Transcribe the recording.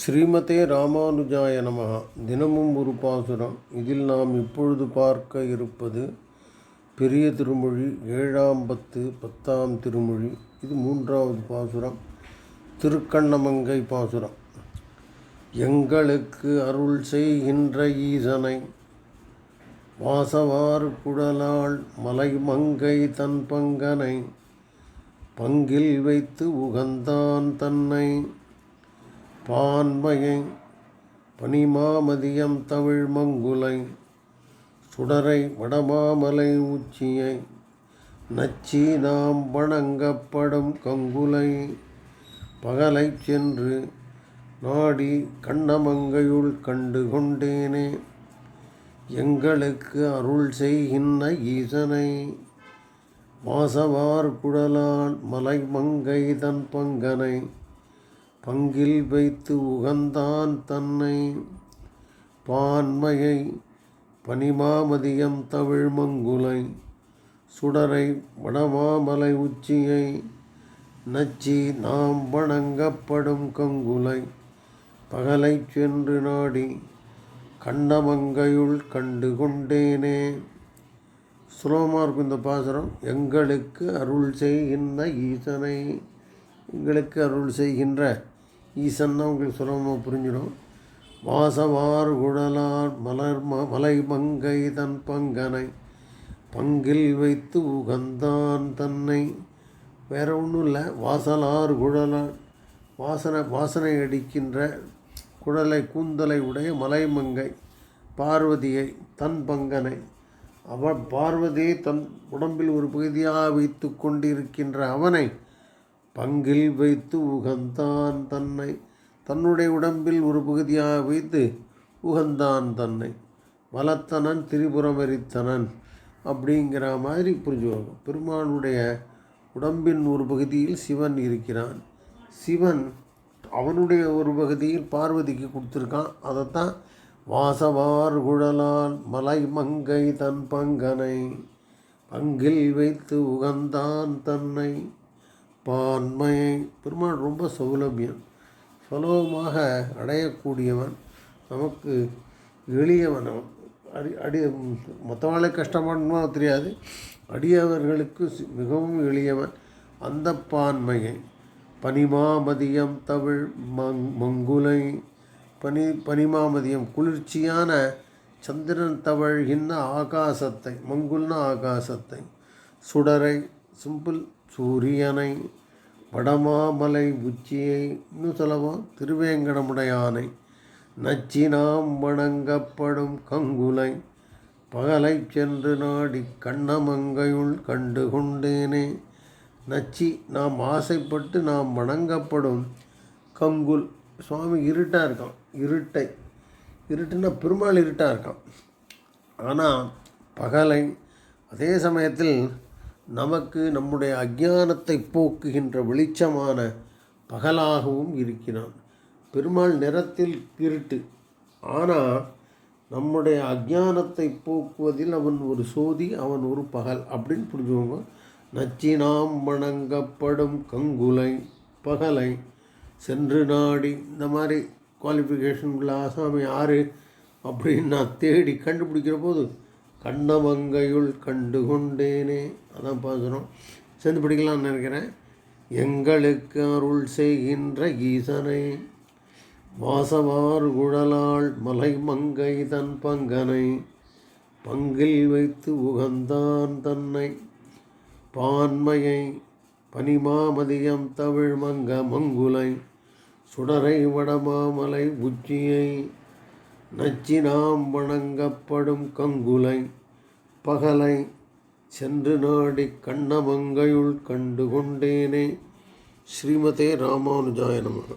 ஸ்ரீமதே ராமானுஜாய நமகா தினமும் ஒரு பாசுரம். இதில் நாம் இப்பொழுது பார்க்க இருப்பது பெரிய திருமொழி ஏழாம் பத்து பத்தாம் திருமொழி. இது மூன்றாவது பாசுரம். திருக்கண்ணமங்கை பாசுரம். எங்களுக்கு அருள் செய்கின்ற ஈசனை வாசவார் குழலாள் மலைமங்கை தன் பங்கனை பங்கில் வைத்து உகந்தான் தன்னை பான்மையை பனிமாமதியம் தமிழ் மங்குலை சுடரை வடமாமலை உச்சியை நச்சி நாம் வணங்கப்படும் கங்குலை பகலைச் சென்று நாடி கண்ணமங்கையுள் கண்டு கொண்டேனே எங்களுக்கு அருள் செய்கின்ற ஈசனை வாசவார் குழலான் மலை மங்கை தன் பங்கனை பங்கில் வைத்து உகந்தான் தன்னை பான்மையை பனிமாமதியம் தவிழ்மங்குலை சுடரை வடமாமலை உச்சியை நச்சி நாம் வணங்கப்படும் கங்குலை பகலைச் சென்று நாடி கண்டமங்கையுள் கண்டு கொண்டேனே சுலபமாக இருக்கும் இந்த பாசுரம். எங்களுக்கு அருள் செய்கின்ற ஈசனை எங்களுக்கு அருள் செய்கின்ற ஈசன்னா உங்களுக்கு சுலபமாக புரிஞ்சிடும். வாசவார் குழலார் மலர் ம மலை மங்கை தன் பங்கனை பங்கில் வைத்து உகந்தான் தன்னை. வேற ஒன்றும் இல்லை வாசலார் குழலார் வாசனை வாசனை அடிக்கின்ற குழலை கூந்தலை உடைய மலைமங்கை பார்வதியை தன் பங்கனை. அவள் பார்வதியை தன் உடம்பில் ஒரு பகுதியாக வைத்து கொண்டிருக்கின்ற அவனை பங்கில் வைத்து உகந்தான் தன்னை. தன்னுடைய உடம்பில் ஒரு பகுதியாக வைத்து உகந்தான் தன்னை. வளத்தனன் திரிபுரமரித்தனன் அப்படிங்கிற மாதிரி புரிஞ்சுவாங்க பெருமானுடைய உடம்பின் ஒரு பகுதியில் சிவன் இருக்கிறான். சிவன் அவனுடைய ஒரு பகுதியில் பார்வதிக்கு கொடுத்துருக்கான். அதைத்தான் வாசவார் குழலால் மலை மங்கை தன் பங்கனை. பங்கில் வைத்து உகந்தான் தன்னை. பான்மையை பெருமாள் ரொம்ப சௌலபியம். சுலபமாக அடையக்கூடியவன் நமக்கு எளியவன் அவன். அடி அடி மற்றவாளே கஷ்டப்படணுமா தெரியாது. அடியவர்களுக்கு மிகவும் எளியவன். அந்த பான்மையை பனிமாமதியம் தமிழ் மங் மங்குலை. பனி பனிமாமதியம் குளிர்ச்சியான சந்திரன் தவழ்கின்ற ஆகாசத்தை மங்குல்ன ஆகாசத்தை. சுடரை சிம்பிள் சூரியனை. வடமாமலை உச்சியை இன்னும் சொல்லவும் திருவேங்கடமுடையானை. நச்சினாம் வணங்கப்படும் கங்குலை. பகலை சென்று நாடி கண்ணமங்கையுள் கண்டு கொண்டேனே நச்சி நாம் ஆசைப்பட்டு நாம் வணங்கப்படும் கங்குல். சுவாமி இருட்டாக இருக்கான். இருட்டை. இருட்டுன்னா பெருமாள் இருட்டாக இருக்கான். ஆனால் பகலை அதே சமயத்தில் நமக்கு நம்முடைய அஜ்ஞானத்தை போக்குகின்ற வெளிச்சமான பகலாகவும் இருக்கிறான். பெருமாள் நிறத்தில் இருட்டு. ஆனால் நம்முடைய அஜ்ஞானத்தை போக்குவதில் அவன் ஒரு சோதி அவன் ஒரு பகல் அப்படின்னு புரிஞ்சுக்கோங்க. நச்சினாம் வணங்கப்படும் கங்குலை பகலை சென்று நாடி இந்த மாதிரி குவாலிஃபிகேஷன் உள்ள ஆசாமி யார் அப்படின்னு நான் தேடி கண்டுபிடிக்கிற போது கண்ணமங்கையுள் கண்டு கொண்டேனே அதான் பாசுகிறோம் சேர்ந்து பிடிக்கலாம்னு நினைக்கிறேன். எங்களுக்கு அருள் செய்கின்ற ஈசனை வாசவார் குழலாள் மலை மங்கை தன் பங்கனை. பங்கில் வைத்து உகந்தான் தன்னை. பான்மையை பனிமாமதியம் தமிழ் மங்க மங்குலை சுடரை வடமாமலை உச்சியை நச்சினாம் வணங்கப்படும் கங்குலை பகலை சென்று நாடி கண்ணமங்கையுள் கண்டு கொண்டேனே ஸ்ரீமதே ராமானுஜாய நமः